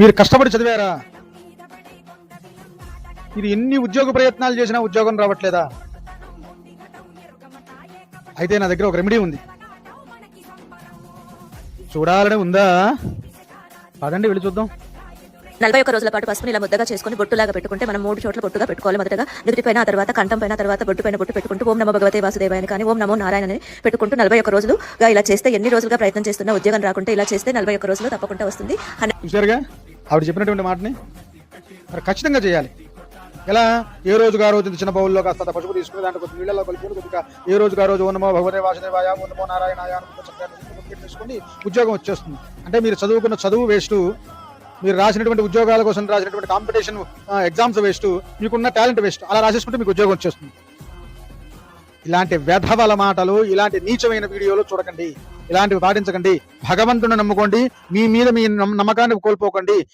మీరు కష్టపడి చదివారా? మీరు ఎన్ని ఉద్యోగ ప్రయత్నాలు చేసినా ఉద్యోగం రావట్లేదా? అయితే నా దగ్గర ఒక రెమెడీ ఉంది. చూడాలని ఉందా? పదండి వెళ్ళి చూద్దాం. నలభై ఒక్క రోజుల పాటు పసుపుని ఇలా ముద్దగా చేసుకుని బొట్టులాగా పెట్టుకుంటే మనం మూడు చోట్ల బొట్టుగా పెట్టుకోవాలి మొదటగా. నుదుటి పైన తర్వాత కంఠం పైన తర్వాత బొట్టు పైన బొట్టు పెట్టుకుంటూ ఓం నమో భగవతే వాసుదేవాయ అని కానీ ఓం నమో నారాయణ అని పెట్టుకుంటూ నలభై ఒక్క రోజులుగా ఇలా చేస్తే ఎన్ని రోజులుగా ప్రయత్నం చేస్తున్నా ఉద్యోగం రాకుంటే ఇలా చేస్తే నలభై ఒక్క రోజులు తప్పకుండా వస్తుంది. ఆవిడ చెప్పినటువంటి మాటని మరి ఖచ్చితంగా చేయాలి. ఎలా? ఏ రోజుగా ఆ రోజు చిన్న బౌల్లో కాస్త పసుపు తీసుకుని దాంట్లో కొద్ది నీళ్ళలో కలుపుకొని కొద్దిగా ఏ రోజుగా ఆ రోజు ఉన్నమో భగవదే వాసుదేవాయ ఉన్నమో నారాయణాయ తీసుకొని ఉద్యోగం వచ్చేస్తుంది. అంటే మీరు చదువుకున్న చదువు వేస్ట్ మీరు రాసినటువంటి ఉద్యోగాల కోసం రాసినటువంటి కాంపిటీషన్ ఎగ్జామ్స్ వేస్ట్ మీకున్న టాలెంట్ వేస్ట్ అలా రాసేసుకుంటే మీకు ఉద్యోగం వచ్చేస్తుంది. ఇలాంటి వ్యధవల మాటలు ఇలాంటి నీచమైన వీడియోలు చూడకండి. ఇలాంటివి పాటించకండి. భగవంతుని నమ్ముకోండి. మీ మీద మీ నమ్మ- నమ్మకాన్ని కోల్పోకండి.